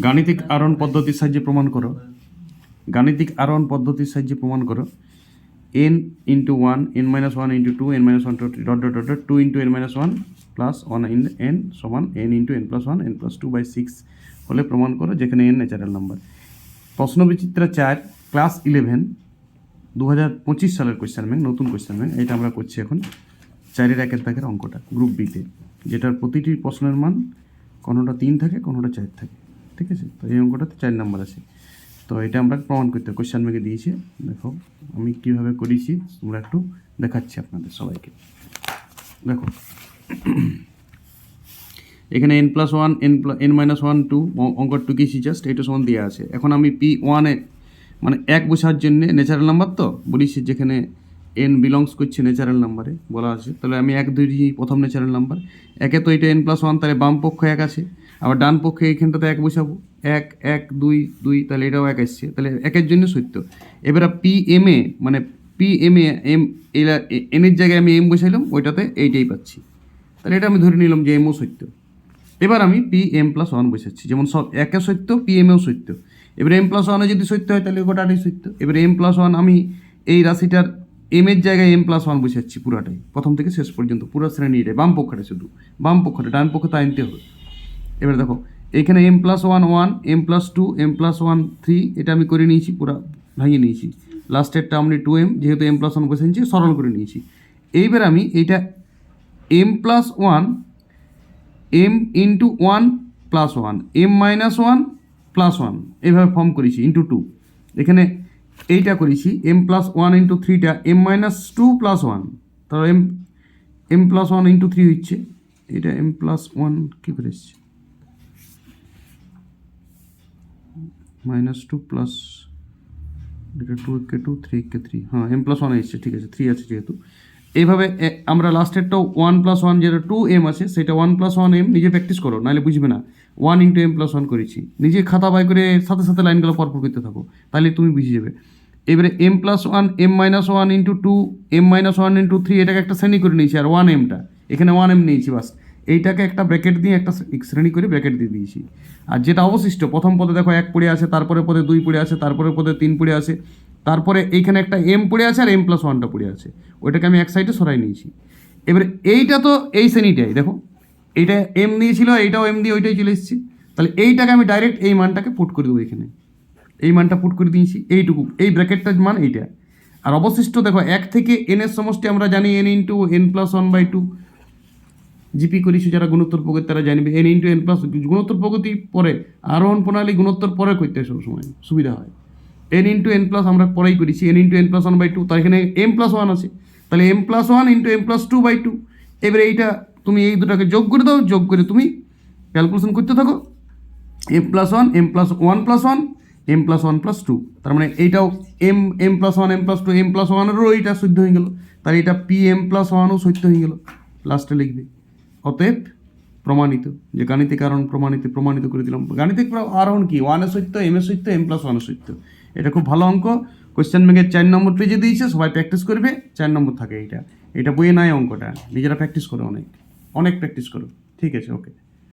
গাণিতিক আরণ পদ্ধতির সাহায্যে প্রমাণ করো। গাণিতিক আরণ পদ্ধতির সাহায্যে প্রমাণ করো। N into one n minus one into two n minus one dot dot dot two into n minus one plus one in n সমান n into n plus one n plus two by six হলে প্রমাণ করো যেখানে N natural number প্রশ্ন বিচিত্রা চার class eleven দু হাজার পঁচিশ সালের কোয়েশ্চেন ব্যাংক নতুন কোয়েশ্চেন ব্যাংক এটা আমরা করছি এখন চারের একের দাগের অঙ্কটা গ্রুপ বিতে যেটার প্রতিটি প্রশ্নের মান কোনোটা তিন থাকে, কোনোটা চার থাকে। ঠিক আছে? তো এই অঙ্কটাতে চার নাম্বার আছে। তো এটা আমরা প্রমাণ করতে কোয়েশ্চেন ব্যাংকে দিয়েছে। দেখো, আমি কীভাবে করেছি, তোমরা একটু দেখাচ্ছি আপনাদের সবাইকে। দেখো। এখানে n plus one n plus n minus one two অঙ্ক টু কি জাস্ট এইটা সমান দেওয়া আছে। এখন আমি পি ওয়ানে মানে এক বোঝার জন্যে ন্যাচারাল নাম্বার তো? বলিস যেখানে এন বিলংস করছে ন্যাচারাল নাম্বারে বলা আছে। তাহলে আমি এক, দুই প্রথম ন্যাচারাল নাম্বার একে তো এটা এন প্লাস ওয়ান তাহলে বাম পক্ষ এক আছে। আবার ডান পক্ষে এইখানটাতে এক বসাবো। এক এক, দুই দুই, তাহলে এটাও এক আসছে। তাহলে একের জন্য সত্য। এবার পি এম এ মানে পি এম এ এম এনের জায়গায় আমি এম বসাইলাম, ওইটাতে এইটাই পাচ্ছি। তাহলে এটা আমি ধরে নিলাম যে এমও সত্য। এবার আমি পি এম প্লাস ওয়ান বসাচ্ছি। যেমন সব একে সত্য পি এমও সত্য। এবার এম প্লাস ওয়ানে যদি সত্য হয়, তাহলে গোটাটাই সত্য। এবার এম প্লাস ওয়ান আমি এই রাশিটার এম এর জায়গায় এম প্লাস ওয়ান বসাচ্ছি পুরাটাই। প্রথম থেকে শেষ পর্যন্ত, পুরো শ্রেণীটাই বাম পক্ষটা শুধু। বাম পক্ষটা, ডান পক্ষ তো আনতে হবে। এবার দেখো, এখানে m plus one one m plus two m plus one three এটা আমি করে নিয়েছি, পুরো ভাঙিয়ে নিয়েছি। লাস্টেরটা আমি টু এম যেহেতু এম প্লাস ওয়ান বসে নিয়েছি, সরল করে নিয়েছি। এইবার আমি এইটা m plus one m into one plus one m minus one plus one এইভাবে ফর্ম করেছি ইন্টু টু এখানে এইটা করেছি এম প্লাস ওয়ান ইন্টু থ্রিটা m minus two plus one তাহলে m m plus one into three হচ্ছে, এটা M plus one কী করে এসছে? মাইনাস টু প্লাস এটা টু কে টু থ্রি কে থ্রি হ্যাঁ এম প্লাস ওয়ান এসছে, ঠিক আছে থ্রি আছে যেহেতু। এইভাবে আমরা লাস্টেরটাও ওয়ান প্লাস ওয়ান যেটা টু এম আছে, সেটা ওয়ান প্লাস ওয়ান এম নিজে প্র্যাকটিস করো, নাহলে বুঝবে না। One into m plus one করেছি। নিজে খাতা বাই করে সাথে সাথে লাইনগুলো পরপর করতে থাকো, তাহলে তুমি বুঝে যাবে। এবারে m plus one m minus one into two m minus one into three এটাকে একটা শ্রেণি করে নিয়েছি, আর ওয়ান এমটা এখানে ওয়ান এম নিয়েছি বাস। এইটাকে একটা ব্র্যাকেট দিয়ে একটা শ্রেণি করে ব্র্যাকেট দিয়ে দিয়েছি। আর যেটা অবশিষ্ট, প্রথম পদে দেখো এক পড়ে আছে তারপরে পদে দুই পড়ে আছে তারপরে পদে তিন পড়ে আছে। তারপরে এইখানে একটা এম পড়ে আছে আর এম প্লাস ওয়ানটা পড়ে আছে। ওইটাকে আমি এক সাইডে সরাই নিয়েছি। এবারে এইটা তো এই শ্রেণীটাই, দেখো। এইটা এম দিয়েছিল, এইটাও এম দিয়ে ওইটাই চলে এসেছি। তাহলে এইটাকে আমি ডাইরেক্ট এই মানটাকে পুট করে দেবো এখানে। এই মানটা পুট করে দিয়েছি, এইটুকু। এই ব্র্যাকেটটার মান এইটা। আর অবশিষ্ট দেখো, এক থেকে এন এর সমষ্টি আমরা জানি n into n plus one by two GP করেছি যারা গুণোত্তর প্রগতি তারা জানবে এন ইন্টু এন প্লাস গুণোত্তর প্রগতি পরে আরোহণ প্রণালী গুণোত্তর পরে করতে হয় সময় সুবিধা হয়। এন ইন্টু এন প্লাস আমরা পরেই করেছি n into n plus one by two তার এখানে এম প্লাস ওয়ান আছে। তাহলে m plus one into m plus two by two এবারে এইটা তুমি এই দুটাকে যোগ করে দাও, যোগ করে তুমি ক্যালকুলেশন করতে থাকো। M plus one m plus one plus one m plus one plus two তার মানে এইটাও m m plus one m plus two m plus ওয়ানেরও এইটা শুদ্ধ হয়ে গেল। তার এটা পি এম প্লাস ওয়ানও সত্য হয়ে গেল। লাস্টে লিখবে, অতএব প্রমাণিত, যে গাণিতিক আরোহণ প্রমাণিত প্রমাণিত করে দিলাম। গাণিতিক আরোহণ কি? ওয়ানের সত্য এম এর সত্য এম প্লাস ওয়ানের সত্য এটা খুব ভালো অঙ্ক। কোয়েশ্চেন ব্যাঙ্কের চার নম্বর পেজে দিয়েছে, সবাই প্র্যাকটিস করবে, চার নম্বর থাকে এটা এটা বইয়ে নাই অঙ্কটা, নিজেরা প্র্যাকটিস করো অনেক অনেক প্র্যাকটিস করো। ঠিক আছে ওকে